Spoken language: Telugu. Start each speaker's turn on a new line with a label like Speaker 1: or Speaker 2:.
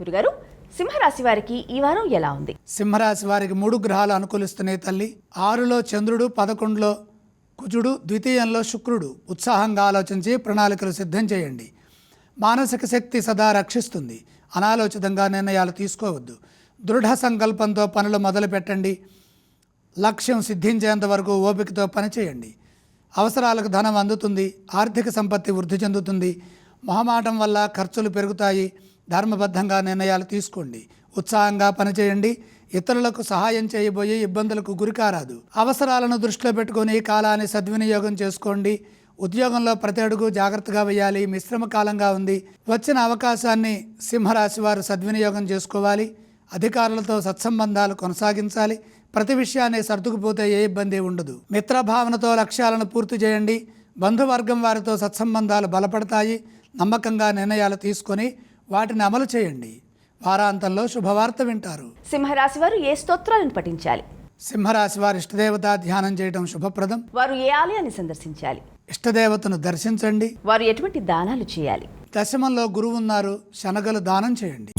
Speaker 1: గురుగారు సింహరాశి వారికి ఈ వారం ఎలా ఉంది?
Speaker 2: సింహరాశి వారికి మూడు గ్రహాలు అనుకూలిస్తున్నాయి తల్లి. ఆరులో చంద్రుడు పదకొండులో కుజుడు ద్వితీయంలో శుక్రుడు. ఉత్సాహంగా ఆలోచించి ప్రణాళికలు సిద్ధం చేయండి. మానసిక శక్తి సదా రక్షిస్తుంది. అనాలోచితంగా నిర్ణయాలు తీసుకోవద్దు. దృఢ సంకల్పంతో పనులు మొదలు పెట్టండి లక్ష్యం సిద్ధించేంత వరకు ఓపికతో పనిచేయండి. అవసరాలకు ధనం అందుతుంది. ఆర్థిక సంపత్తి వృద్ధి చెందుతుంది. మొహమాటం వల్ల ఖర్చులు పెరుగుతాయి. ధర్మబద్ధంగా నిర్ణయాలు తీసుకోండి. ఉత్సాహంగా పనిచేయండి. ఇతరులకు సహాయం చేయబోయే ఇబ్బందులకు గురికారాదు అవసరాలను దృష్టిలో పెట్టుకొని కాలాన్ని సద్వినియోగం చేసుకోండి. ఉద్యోగంలో ప్రతి అడుగు జాగ్రత్తగా వేయాలి. మిశ్రమ కాలంగా ఉంది. వచ్చిన అవకాశాన్ని సింహరాశి వారు సద్వినియోగం చేసుకోవాలి. అధికారులతో సత్సంబంధాలు కొనసాగించాలి. ప్రతి విషయాన్ని సర్దుకుపోతే ఏ ఇబ్బంది ఉండదు. మిత్రభావనతో లక్ష్యాలను పూర్తి చేయండి. బంధువర్గం వారితో సత్సంబంధాలు బలపడతాయి. నమ్మకంగా నిర్ణయాలు తీసుకొని వాటిని అమలు చేయండి. వారాంతంలో శుభవార్త వింటారు.
Speaker 1: సింహరాశి వారు ఏ స్తోత్రాలను పఠించాలి?
Speaker 2: సింహరాశి వారి ఇష్టదేవత ధ్యానం చేయడం శుభప్రదం.
Speaker 1: వారు ఏ ఆలయాన్ని సందర్శించాలి?
Speaker 2: ఇష్టదేవతను దర్శించండి.
Speaker 1: వారు ఎటువంటి దానాలు చేయాలి?
Speaker 2: దశమంలో గురువు ఉన్నారు. శనగలు దానం చేయండి.